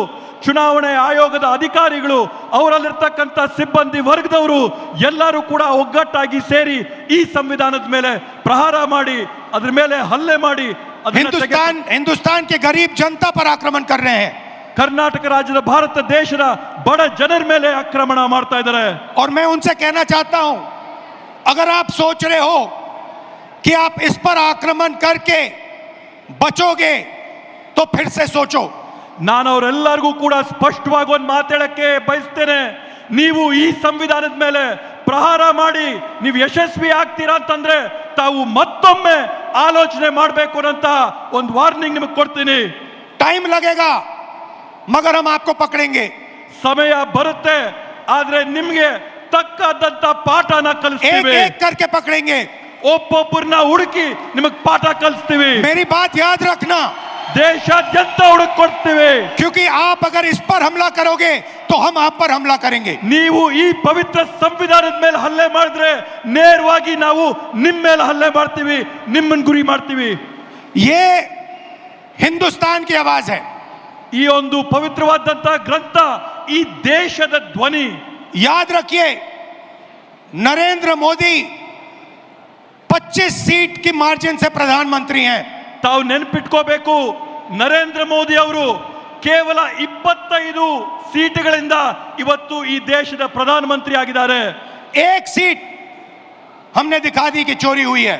ಚುನಾವಣೆ ಆಯೋಗದ ಅಧಿಕಾರಿಗಳು ಅವರಲ್ಲಿರ್ತಕ್ಕಂಥ ಸಿಬ್ಬಂದಿ ವರ್ಗದವರು ಎಲ್ಲರೂ ಕೂಡ ಒಗ್ಗಟ್ಟಾಗಿ ಸೇರಿ ಈ ಸಂವಿಧಾನದ ಮೇಲೆ ಪ್ರಹಾರ ಮಾಡಿ ಅದ್ರ ಮೇಲೆ ಹಲ್ಲೆ ಮಾಡಿ ಅದನ್ನ ತೆಗೆದು- हिंदुस्तान हिंदुस्तान के गरीब जनता पर आक्रमण कर रहे हैं ಕರ್ನಾಟಕ ರಾಜ್ಯದ ಭಾರತ ದೇಶದ ಬಡ ಜನರ ಮೇಲೆ ಆಕ್ರಮಣ ಮಾಡ್ತಾ ಇದ್ದಾರೆ और मैं उनसे कहना चाहता हूं अगर आप सोच रहे हो कि आप इस पर आक्रमण करके बचोगे तो फिर से सोचो ನಾನು ಅವರೆಲ್ಲರಿಗೂ ಕೂಡ ಸ್ಪಷ್ಟವಾಗಿ ಒಂದು ಮಾತಾಡಕ್ಕೆ ಬಯಸ್ತೇನೆ ನೀವು ಈ ಸಂವಿಧಾನದ ಮೇಲೆ ಪ್ರಹಾರ ಮಾಡಿ ನೀವು ಯಶಸ್ವಿ ಆಗ್ತೀರಾ ಅಂತಂದ್ರೆ ತಾವು ಮತ್ತೊಮ್ಮೆ ಆಲೋಚನೆ ಮಾಡಬೇಕು ಅಂತ ಒಂದು ವಾರ್ನಿಂಗ್ ನಿಮಗೆ ಕೊಡ್ತೀನಿ. ಟೈಮ್ ಲಗೇಗಾ. ಮಗರ್ ಹಮ್ ಆಪ್ಕೋ ಪಕಡೆಂಗೆ ಸಮಯ ಬರುತ್ತೆ ಆದ್ರೆ ನಿಮಗೆ ತಕ್ಕದಂತ ಪಾಠನ ಕಲಿಸ್ತೀವಿ. ಏಕ್ ಕರ್ಕೆ ಪಕಡೆಂಗೆ ಒಬ್ಬೊಬ್ಬರನ್ನ ಹುಡುಕಿ ನಿಮಗೆ ಪಾಠ ಕಲಿಸ್ತೀವಿ. ಮೇರಿ ಬಾತ್ ಯಾದ್ ರಖ್ನಾ ದೇಶಾದ್ಯಂತ ಹುಡುಕ್ ಕೊಡ್ತೀವಿ क्योंकि आप अगर इस पर हमला करोगे तो हम आप पर हमला करेंगे ನೀವು ಈ ಪವಿತ್ರ ಸಂವಿಧಾನದ ಮೇಲೆ ಹಲ್ಲೆ ಮಾಡಿದ್ರೆ ನೇರವಾಗಿ ನಾವು ನಿಮ್ಮ ಮೇಲೆ ಹಲ್ಲೆ ಮಾಡ್ತೀವಿ ನಿಮ್ಮನ್ನ ಗುರಿ ಮಾಡ್ತೀವಿ ये हिंदुस्तान की आवाज है ಈ ಒಂದು ಪವಿತ್ರವಾದಂತ ಗ್ರಂಥ ಈ ದೇಶದ ಧ್ವನಿ याद रखिए नरेंद्र मोदी 25 सीट की मार्जिन से प्रधानमंत्री हैं ತಾವು ನೆನಪಿಟ್ಕೋಬೇಕು ನರೇಂದ್ರ ಮೋದಿ ಅವರು ಕೇವಲ ಇಪ್ಪತ್ತೈದು ಸೀಟುಗಳಿಂದ ಇವತ್ತು ಈ ದೇಶದ ಪ್ರಧಾನಮಂತ್ರಿ ಆಗಿದ್ದಾರೆ एक सीट हमने दिखा दी कि चोरी हुई है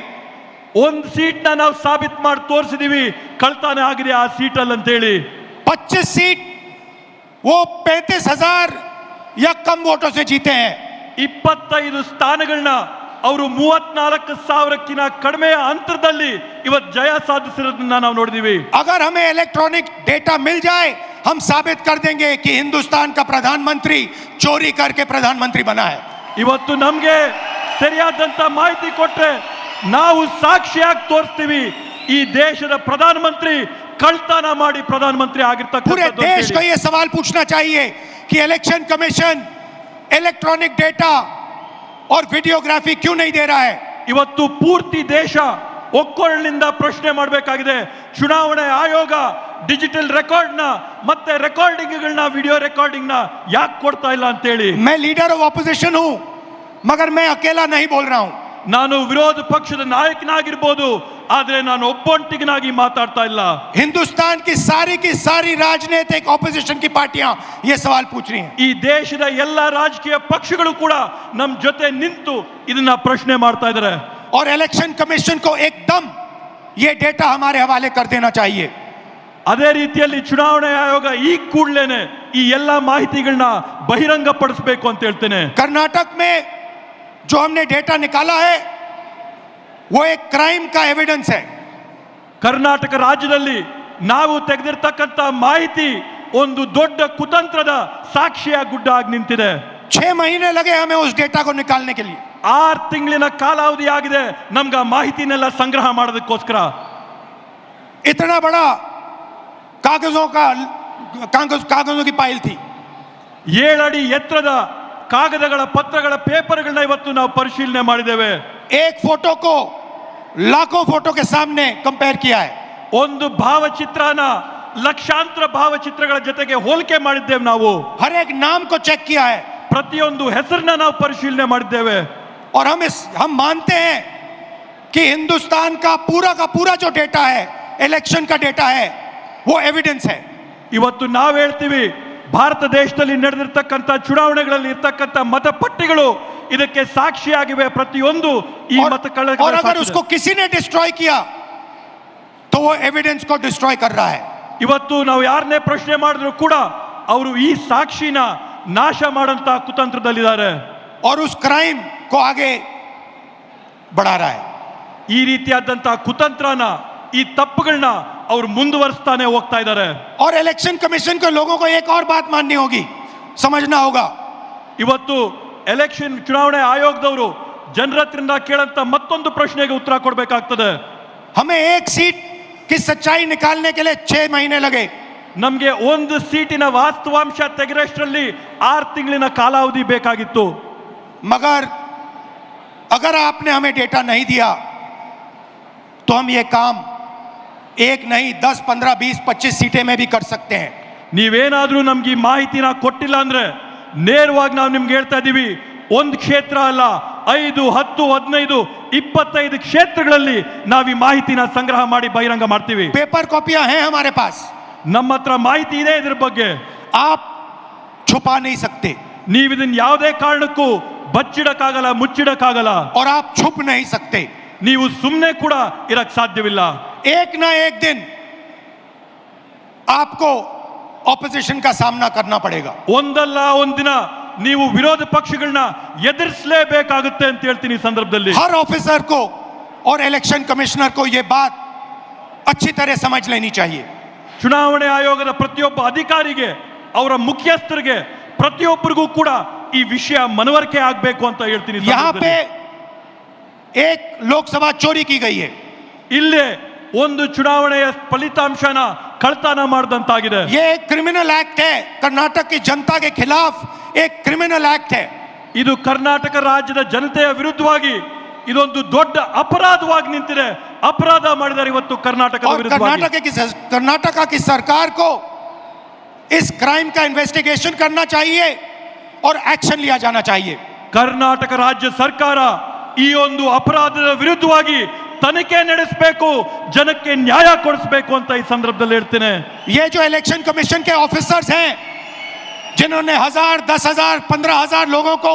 ಒಂದು ಸೀಟ್ನ ನಾವು ಸಾಬೀತ್ ಮಾಡಿ ತೋರಿಸಿದೀವಿ ಕಳ್ತಾನೆ ಆಗಿದೆ ಆ ಸೀಟಲ್ಲಿ ಅಂತೇಳಿ 25 सीट वो पैंतीस हजार या कम वोटों से जीते हैं ಇಪ್ಪತ್ತೈದು ಸ್ಥಾನಗಳನ್ನ ಅವರು ಮೂವತ್ನಾಲ್ಕು ಸಾವಿರಕ್ಕಿಂತ ಕಡಿಮೆ ಅಂತರದಲ್ಲಿ ಇವತ್ತು ಜಯ ಸಾಧಿಸಿರೋದನ್ನ ನಾವು ನೋಡಿದೀವಿ अगर हमें इलेक्ट्रॉनिक डेटा मिल जाए हम साबित कर देंगे कि हिंदुस्तान का प्रधानमंत्री चोरी करके प्रधानमंत्री बना है ಇವತ್ತು ನಮ್ಗೆ ಸರಿಯಾದಂತ ಮಾಹಿತಿ ಕೊಟ್ರೆ ನಾವು ಸಾಕ್ಷಿಯಾಗಿ ತೋರಿಸ್ತೀವಿ ಈ ದೇಶದ ಪ್ರಧಾನಮಂತ್ರಿ ಕಳ್ತನ ಮಾಡಿ ಪ್ರಧಾನಮಂತ್ರಿ पूरे ಆಗಿರ್ತಕ್ಕಂಥದ್ದು देश को ಅಂತೇಳಿ. ये सवाल पूछना चाहिए कि इलेक्शन कमीशन इलेक्ट्रॉनिक डेटा और वीडियोग्राफी क्यों नहीं दे रहा है ಇವತ್ತು ಪೂರ್ತಿ ದೇಶ ಒಕ್ಕೊರಳಿನಿಂದ ಪ್ರಶ್ನೆ ಮಾಡಬೇಕಾಗಿದೆ ಚುನಾವಣೆ ಆಯೋಗ ಡಿಜಿಟಲ್ ರೆಕಾರ್ಡ್ನ ಮತ್ತೆ ರೆಕಾರ್ಡಿಂಗ್ಗಳನ್ನ ವಿಡಿಯೋ ರೆಕಾರ್ಡಿಂಗ್ನ ಯಾಕೆ ಕೊಡ್ತಾ ಇಲ್ಲ ಅಂತೇಳಿ मैं लीडर ऑफ ऑपोजिशन हूं मगर मैं अकेला नहीं बोल रहा हूं ನಾನು ವಿರೋಧ ಪಕ್ಷದ ನಾಯಕನಾಗಿರ್ಬೋದು ಆದ್ರೆ ನಾನು ಒಬ್ಬೊಂಟಿಗನಾಗಿ ಮಾತಾಡ್ತಾ ಇಲ್ಲ हिंदुस्तान की सारी की सारी राजनीतिक ऑपोजिशन की पार्टियां ये सवाल पूछ रही हैं ಈ ದೇಶದ ಎಲ್ಲ ರಾಜಕೀಯ ಪಕ್ಷಗಳು ಕೂಡ ನಮ್ಮ ಜೊತೆ ನಿಂತು ಇದನ್ನ ಪ್ರಶ್ನೆ ಮಾಡ್ತಾ ಇದ್ದಾರೆ और इलेक्शन कमीशन को एकदम ये डेटा हमारे हवाले कर देना चाहिए ಅದೇ ರೀತಿಯಲ್ಲಿ ಚುನಾವಣೆ ಆಯೋಗ ಈ ಕೂಡಲೇನೆ ಈ ಎಲ್ಲ ಮಾಹಿತಿಗಳನ್ನ ಬಹಿರಂಗ ಪಡಿಸಬೇಕು ಅಂತ ಹೇಳ್ತೇನೆ कर्नाटक में जो हमने डेटा निकाला है वो एक क्राइम का एविडेंस है ಕರ್ನಾಟಕ ರಾಜ್ಯದಲ್ಲಿ ನಾವು ತೆಗೆದಿರ್ತಕ್ಕಂಥ ಮಾಹಿತಿ ಒಂದು ದೊಡ್ಡ ಕುತಂತ್ರದ ಸಾಕ್ಷಿಯ ಗುಡ್ಡ ಆಗಿ ನಿಂತಿದೆ छह महीने लगे हमें उस डेटा को निकालने के लिए ಆರು ತಿಂಗಳಿನ ಕಾಲಾವಧಿ ಆಗಿದೆ ನಮ್ಗೆ ಆ ಮಾಹಿತಿನೆಲ್ಲ ಸಂಗ್ರಹ ಮಾಡೋದಕ್ಕೋಸ್ಕರ इतना बड़ा कागजों का कागज कागजों की पाइल थी ಏಳಡಿ ಎತ್ತರದ ಕಾಗದಗಳ ಪತ್ರಗಳ ಪೇಪರ್ಗಳನ್ನ ಇವತ್ತು ನಾವು ಪರಿಶೀಲನೆ ಮಾಡಿದ್ದೇವೆ एक फोटो को लाखों फोटो के सामने कंपेयर किया है ಒಂದು ಭಾವಚಿತ್ರನ ಲಕ್ಷಾಂತರ ಭಾವಚಿತ್ರಗಳ ಜೊತೆಗೆ ಹೋಲಿಕೆ ಮಾಡಿದ್ದೇವೆ ನಾವು हर एक नाम को चेक किया है ಪ್ರತಿಯೊಂದು ಹೆಸರನ್ನ ನಾವು ಪರಿಶೀಲನೆ ಮಾಡಿದ್ದೇವೆ और हम इस हम मानते हैं कि हिंदुस्तान का पूरा का पूरा जो डेटा है इलेक्शन का डेटा है वो एविडेंस है ಇವತ್ತು ನಾವು ಹೇಳ್ತೀವಿ ಭಾರತ ದೇಶದಲ್ಲಿ ನಡೆದಿರ್ತಕ್ಕಂಥ ಚುನಾವಣೆಗಳಲ್ಲಿ ಇರ್ತಕ್ಕಂಥ ಮತಪಟ್ಟಿಗಳು ಇದಕ್ಕೆ ಸಾಕ್ಷಿಯಾಗಿವೆ ಪ್ರತಿಯೊಂದು ಈ और, ಮತಗಳ और अगर उसको किसी ने डिस्ट्रॉय किया तो वो एविडेंस को डिस्ट्रॉय कर रहा है ಇವತ್ತು ನಾವು ಯಾರನ್ನೇ ಪ್ರಶ್ನೆ ಮಾಡಿದ್ರು ಕೂಡ ಅವರು ಈ ಸಾಕ್ಷಿನ ನಾಶ ಮಾಡಂತ ಕುತಂತ್ರದಲ್ಲಿದ್ದಾರೆ और उस क्राइम को आगे बढ़ा रहा है ಈ ರೀತಿಯಾದಂತಹ ಕುತಂತ್ರನ ಈ ತಪ್ಪುಗಳನ್ನ ಅವ್ರು ಮುಂದುವರಿಸ್ತಾನೆ ಹೋಗ್ತಾ ಇದ್ದಾರೆ और इलेक्शन कमीशन को लोगों को एक और बात माननी होगी समझना होगा ಇವತ್ತು ಎಲೆಕ್ಷನ್ ಚುನಾವಣೆ ಆಯೋಗದವರು ಜನರ ಹತ್ರದಿಂದ ಕೇಳಂತ ಮತ್ತೊಂದು ಪ್ರಶ್ನೆಗೆ ಉತ್ತರ ಕೊಡಬೇಕಾಗ್ತದೆ हमें एक सीट की सच्चाई निकालने के लिए छह महीने लगे ನಮಗೆ ಒಂದು ಸೀಟಿನ ವಾಸ್ತವಾಂಶ ತೆಗೆರಷ್ಟರಲ್ಲಿ ಆರು ತಿಂಗಳಿನ ಕಾಲಾವಧಿ ಬೇಕಾಗಿತ್ತು मगर अगर आपने हमें डेटा नहीं दिया तो हम ये काम एक नहीं दस पंद्रह बीस पच्चीस सीटें में भी कर सकते हैं ನೀವೇನಾದ್ರೂ ನಮ್ಗೆ ಈ ಮಾಹಿತಿನ ಕೊಟ್ಟಿಲ್ಲ ಅಂದ್ರೆ ನೇರವಾಗಿ ನಾವು ನಿಮ್ಗೆ ಹೇಳ್ತಾ ಇದ್ದೀವಿ ಒಂದು ಕ್ಷೇತ್ರ ಅಲ್ಲ ಐದು ಹತ್ತು ಹದಿನೈದು ಇಪ್ಪತ್ತೈದು ಕ್ಷೇತ್ರಗಳಲ್ಲಿ ನಾವು ಈ ಮಾಹಿತಿನ ಸಂಗ್ರಹ ಮಾಡಿ ಬಹಿರಂಗ ಮಾಡ್ತೀವಿ पेपर कॉपियां हैं हमारे पास ನಮ್ಮ ಹತ್ರ ಮಾಹಿತಿ ಇದೆ ಇದ್ರ ಬಗ್ಗೆ आप छुपा नहीं सकते ನೀವು ಇದನ್ನ ಯಾವುದೇ ಕಾರಣಕ್ಕೂ ಬಚ್ಚಿಡಕ್ಕಾಗಲ್ಲ ಮುಚ್ಚಿಡಕ್ಕಾಗಲ್ಲ और आप छुप नहीं सकते ನೀವು ಸುಮ್ಮನೆ ಕೂಡ ಇರಕ್ ಸಾಧ್ಯವಿಲ್ಲ एक ना एक दिन आपको ऑपोजिशन का सामना करना पड़ेगा ಒಂದಲ್ಲ ಒಂದಿನ ನೀವು ವಿರೋಧ ಪಕ್ಷಗಳನ್ನ ಎದುರಿಸಲೇಬೇಕಾಗುತ್ತೆ ಅಂತ ಹೇಳ್ತೀನಿ ಈ ಸಂದರ್ಭದಲ್ಲಿ हर ऑफिसर को और इलेक्शन कमिश्नर को ये बात अच्छी तरह समझ लेनी चाहिए ಚುನಾವಣೆ ಆಯೋಗದ ಪ್ರತಿಯೊಬ್ಬ ಅಧಿಕಾರಿಗೆ ಅವರ ಮುಖ್ಯಸ್ಥರಿಗೆ ಪ್ರತಿಯೊಬ್ಬರಿಗೂ ಕೂಡ ಈ ವಿಷಯ ಮನವರಿಕೆ ಆಗ್ಬೇಕು ಅಂತ ಹೇಳ್ತೀನಿ ಈ यहां पे ಸಂದರ್ಭದಲ್ಲಿ. एक लोकसभा चोरी की गई है ಇಲ್ಲೇ ಒಂದು ಚುನಾವಣೆಯ ಫಲಿತಾಂಶನ ಕಳ್ತನ ಮಾಡಿದಂತಾಗಿದೆ ये एक क्रिमिनल एक्ट है कर्नाटक की जनता के खिलाफ एक क्रिमिनल एक्ट है ಇದು ಕರ್ನಾಟಕ ರಾಜ್ಯದ ಜನತೆಯ ವಿರುದ್ಧವಾಗಿ ಇದೊಂದು ದೊಡ್ಡ ಅಪರಾಧವಾಗಿ ನಿಂತಿದೆ ಅಪರಾಧ ಮಾಡಿದ್ದಾರೆ ಇವತ್ತು ಕರ್ನಾಟಕದ और ವಿರುದ್ಧವಾಗಿ कर्नाटक की कर्नाटका की सरकार को इस क्राइम का इन्वेस्टिगेशन करना चाहिए और एक्शन लिया जाना चाहिए ಕರ್ನಾಟಕ ರಾಜ್ಯ ಸರ್ಕಾರ ಈ ಒಂದು ಅಪರಾಧದ ವಿರುದ್ಧವಾಗಿ ತನಿಖೆ ನಡೆಸಬೇಕು ಜನಕ್ಕೆ ನ್ಯಾಯ ಕೊಡಿಸಬೇಕು ಅಂತ ಈ ಸಂದರ್ಭದಲ್ಲಿ ಹೇಳ್ತೇನೆ ये जो इलेक्शन कमीशन के ऑफिसर्स हैं जिन्होंने हजार दस हजार पंद्रह हजार लोगों को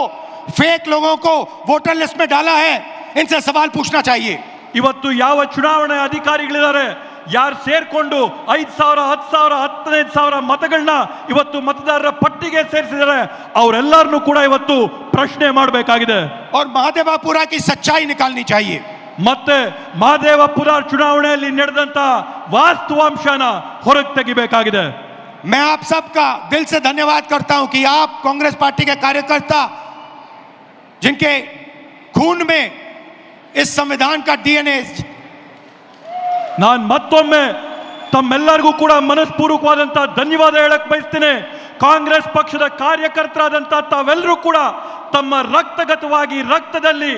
फेक लोगों को वोटर लिस्ट में डाला है इनसे सवाल पूछना चाहिए ಇವತ್ತು ಯಾವ ಚುನಾವಣೆ ಅಧಿಕಾರಿಗಳಿದ್ದಾರೆ ಯಾರು ಸೇರ್ಕೊಂಡು ಐದ್ ಸಾವಿರ ಹತ್ತು ಸಾವಿರ ಹತ್ತೈದು ಸಾವಿರ ಮತಗಳನ್ನ ಇವತ್ತು ಮತದಾರರ ಪಟ್ಟಿಗೆ ಸೇರಿಸಿದ್ದಾರೆ ಅವರೆಲ್ಲರನ್ನೂ ಕೂಡ ಇವತ್ತು ಪ್ರಶ್ನೆ ಮಾಡಬೇಕಾಗಿದೆ और महादेवापुरा की सच्चाई निकालनी चाहिए ಮತ್ತೆ ಮಹದೇವಪುರ ಚುನಾವಣೆಯಲ್ಲಿ ನಡೆದಂತ ವಾಸ್ತವಾಂಶನ ಹೊರಗೆ ತೆಗಿಬೇಕಾಗಿದೆ मैं आप सबका दिल से धन्यवाद करता हूं कि आप कांग्रेस पार्टी के कार्यकर्ता जिनके खून में इस संविधान का डीएनए ನಾನು ಮತ್ತೊಮ್ಮೆ ತಮ್ಮೆಲ್ಲರಿಗೂ ಕೂಡ ಮನಸ್ಪೂರ್ವಕವಾದಂತ ಧನ್ಯವಾದ ಹೇಳಕ್ ಬಯಸ್ತೇನೆ ಕಾಂಗ್ರೆಸ್ ಪಕ್ಷದ ಕಾರ್ಯಕರ್ತರಾದಂತ ತಾವೆಲ್ಲರೂ ಕೂಡ ತಮ್ಮ ರಕ್ತಗತವಾಗಿ ರಕ್ತದಲ್ಲಿ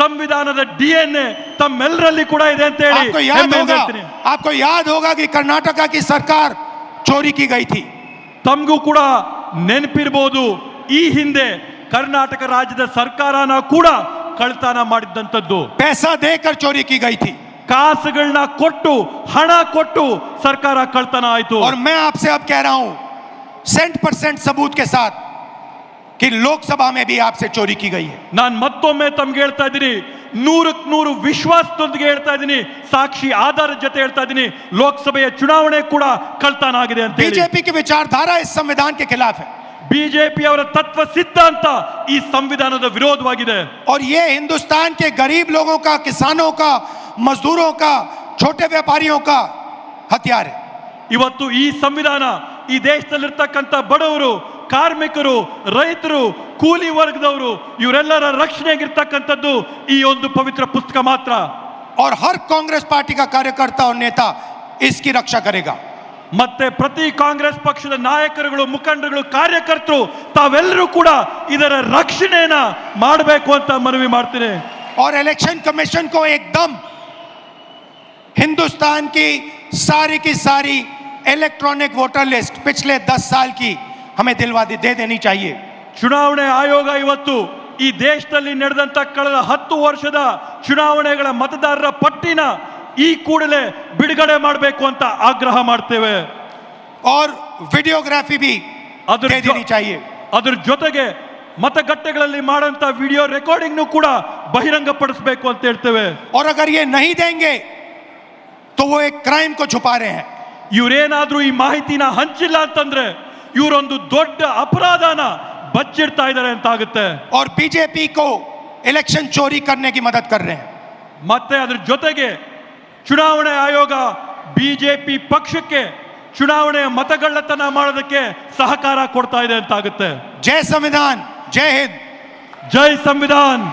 ಸಂವಿಧಾನದ ಡಿ ಎನ್ ಎ ತಮ್ಮೆಲ್ಲರಲ್ಲಿ ಕೂಡ ಇದೆ ಅಂತ ಹೇಳಿ आपको याद ಹೆಮ್ಮೆಯಿಂದ होगा ಹೇಳ್ತೀನಿ. आपको याद होगा कि कर्नाटका की सरकार चोरी की गई थी ತಮಗೂ ಕೂಡ ನೆನಪಿರ್ಬೋದು ಈ ಹಿಂದೆ ಕರ್ನಾಟಕ ರಾಜ್ಯದ ಸರ್ಕಾರನ ಕೂಡ ಕಳ್ತನ ಮಾಡಿದ್ದಂಥದ್ದು पैसा देकर चोरी की गई थी ಕಾಸುಗಳನ್ನ ಕೊಟ್ಟು ಹಣ ಕೊಟ್ಟು ಸರ್ಕಾರ ಕಳ್ತನ ಆಯ್ತು और मैं आपसे अब कह रहा हूं सेंट परसेंट सबूत के साथ कि लोकसभा में भी आपसे चोरी की गई है ನಾನು ಮತ್ತೊಮ್ಮೆ ತಮ್ಗೆ ಹೇಳ್ತಾ ಇದ್ದೀನಿ ನೂರಕ್ಕೆ ನೂರು ವಿಶ್ವಾಸದೊಂದಿಗೆ ಹೇಳ್ತಾ ಇದ್ದೀನಿ ಸಾಕ್ಷಿ ಆಧಾರದ ಜೊತೆ ಹೇಳ್ತಾ ಇದ್ದೀನಿ ಲೋಕಸಭೆಯ ಚುನಾವಣೆ ಕೂಡ ಕಳ್ತನ ಆಗಿದೆ ಅಂತ ಹೇಳಿ बीजेपी की विचारधारा इस संविधान के खिलाफ है ಬಿಜೆಪಿ ಅವರ ತತ್ವ ಸಿದ್ಧಾಂತ ಈ ಸಂವಿಧಾನದ ವಿರೋಧವಾಗಿದೆ और ये हिंदुस्तान के गरीब लोगों का किसानों का मजदूरों का छोटे व्यापारियों का हथियार है ಇವತ್ತು ಈ ಸಂವಿಧಾನ ಈ ದೇಶದಲ್ಲಿರ್ತಕ್ಕಂಥ ಬಡವರು ಕಾರ್ಮಿಕರು ರೈತರು ಕೂಲಿ ವರ್ಗದವರು ಇವರೆಲ್ಲರ ರಕ್ಷಣೆಗಿರ್ತಕ್ಕಂಥದ್ದು ಈ ಒಂದು ಪವಿತ್ರ ಪುಸ್ತಕ ಮಾತ್ರ और हर कांग्रेस पार्टी का कार्यकर्ता और नेता इसकी रक्षा करेगा ಮತ್ತೆ ಪ್ರತಿ ಕಾಂಗ್ರೆಸ್ ಪಕ್ಷದ ನಾಯಕರುಗಳು ಮುಖಂಡರುಗಳು ಕಾರ್ಯಕರ್ತರು ತಾವೆಲ್ಲರೂ ಕೂಡ ಇದರ ರಕ್ಷಣೆಯನ್ನ ಮಾಡಬೇಕು ಅಂತ ಮನವಿ ಮಾಡ್ತೀನಿ और इलेक्शन कमीशन को एकदम हिंदुस्तान की सारी की सारी इलेक्ट्रॉनिक वोटर लिस्ट पिछले दस साल की हमें दिलवा दे दे देनी चाहिए ಚುನಾವಣೆ ಆಯೋಗ ಇವತ್ತು ಈ ದೇಶದಲ್ಲಿ ನಡೆದಂತ ಕಳೆದ ಹತ್ತು ವರ್ಷದ ಚುನಾವಣೆಗಳ ಮತದಾರರ ಪಟ್ಟಿನ ಈ ಕೂಡಲೇ ಬಿಡುಗಡೆ ಮಾಡಬೇಕು ಅಂತ ಆಗ್ರಹ ಮಾಡ್ತೇವೆ और वीडियोग्राफी भी अदर दे जो- देनी चाहिए ಅದ್ರ ಜೊತೆಗೆ ಮತಗಟ್ಟೆಗಳಲ್ಲಿ ಮಾಡಂತ ವಿಡಿಯೋ ರೆಕಾರ್ಡಿಂಗ್ನು ಕೂಡ ಬಹಿರಂಗಪಡಿಸಬೇಕು ಅಂತ ಹೇಳ್ತೇವೆ और अगर ये नहीं देंगे तो वो एक क्राइम को छुपा रहे हैं ಇವ್ರೇನಾದ್ರೂ ಈ ಮಾಹಿತಿನ ಹಂಚಿಲ್ಲ ಅಂತಂದ್ರೆ ಇವರೊಂದು ದೊಡ್ಡ ಅಪರಾಧನ ಬಚ್ಚಿಡ್ತಾ ಇದ್ದಾರೆ ಅಂತ ಆಗುತ್ತೆ और बीजेपी को इलेक्शन चोरी करने की मदद कर रहे हैं ಮತ್ತೆ ಅದ್ರ ಜೊತೆಗೆ ಚುನಾವಣೆ ಆಯೋಗ ಬಿಜೆಪಿ ಪಕ್ಷಕ್ಕೆ ಚುನಾವಣೆಯ ಮತಗಳ್ಳತನ ಮಾಡೋದಕ್ಕೆ ಸಹಕಾರ ಕೊಡ್ತಾ ಇದೆ ಅಂತ ಆಗುತ್ತೆ जय संविधान जय हिंद ಜೈ ಸಂವಿಧಾನ್